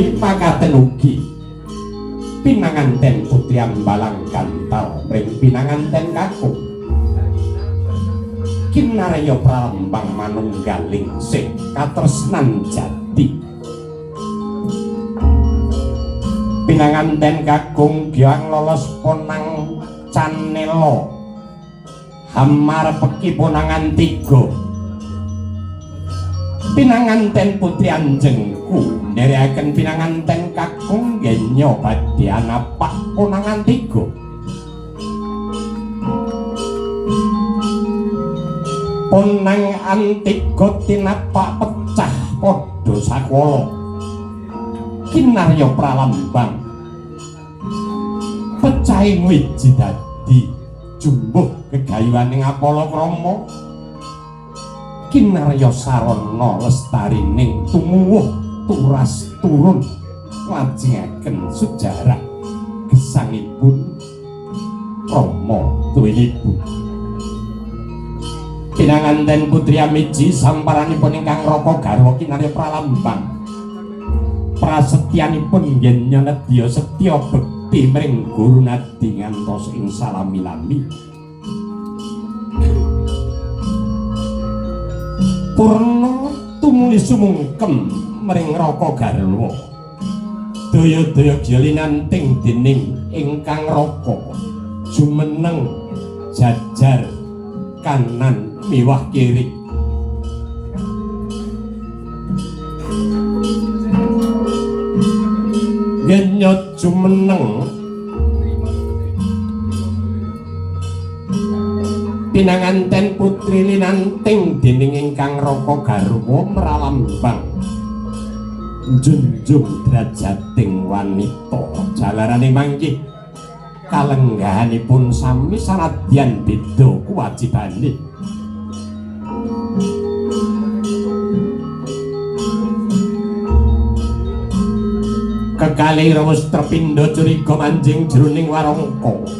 kuwi makaten ugi. Pinanganten putri ambalang kantal ring pinanganten kakung. Kinarya pralambang manunggaling sing katresnan jati. Pinanganten kakung gyang lolos ponang canelo. Hamar peki ponangan tiga pinanganten putri anjengku. Nderekaken pinanganten kakung genyo badhe anapak ponangan tiga. Ponang antiga tinapak pecah padha sakwala. Kinarya pralambang. Pecahing wiji dadi. Jumbuh gegayuwaning apala krama kinarya sarana lestarining tumuwuh turas turun lajengaken sejarah gesangipun Rama tuwinipun pinanganten putri amiji samparanipun ingkang raka garwa kinarya pralambang. Prasetyanipun yen nyenedya setya bekti mring guru nadi ngantos ing salamilami purna tumuli sumungkem mring raka garwa. Daya-daya jalinanting dening ingkang raka. Jumeneng jajar kanan miwah kiri. Genya jumeneng Pinanganten putri linanting dening ingkang raka garwa mralambang junjung derajating wanita. Jalarane manggih kalenggahanipun sami sanadyan beda kewajibane kekalih rawus terpindha curiga manjing jroning warangka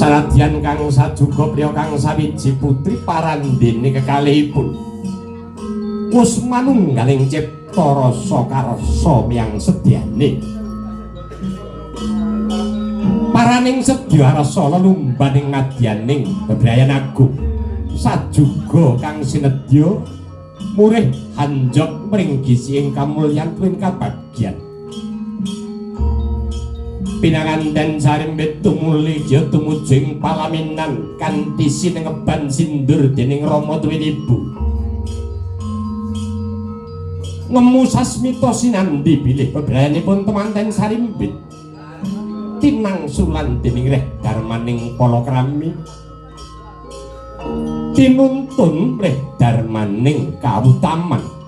sanadyan kang sajuga priya kang sawiji putri parandene kekalihipun. Wis manunggaling cipta rasa karsa miyang sedyane. Paraning sedya rasa lelumbaning madyaning bebrayan agung. Sajuga kang sinedya murih hanjok mring gisi ing kamulyan tuwin pinanganten sarimbit tumuli ya tumujing palaminan. Kanthi sinengeban sindur dening Rama tuwin ibu. Ngemu sasmita sinandi bilih bebrayanipun temanten sarimbit. Tinangsulan dening reh darmaning palakrami. Tinuntun reh darmaning kawutaman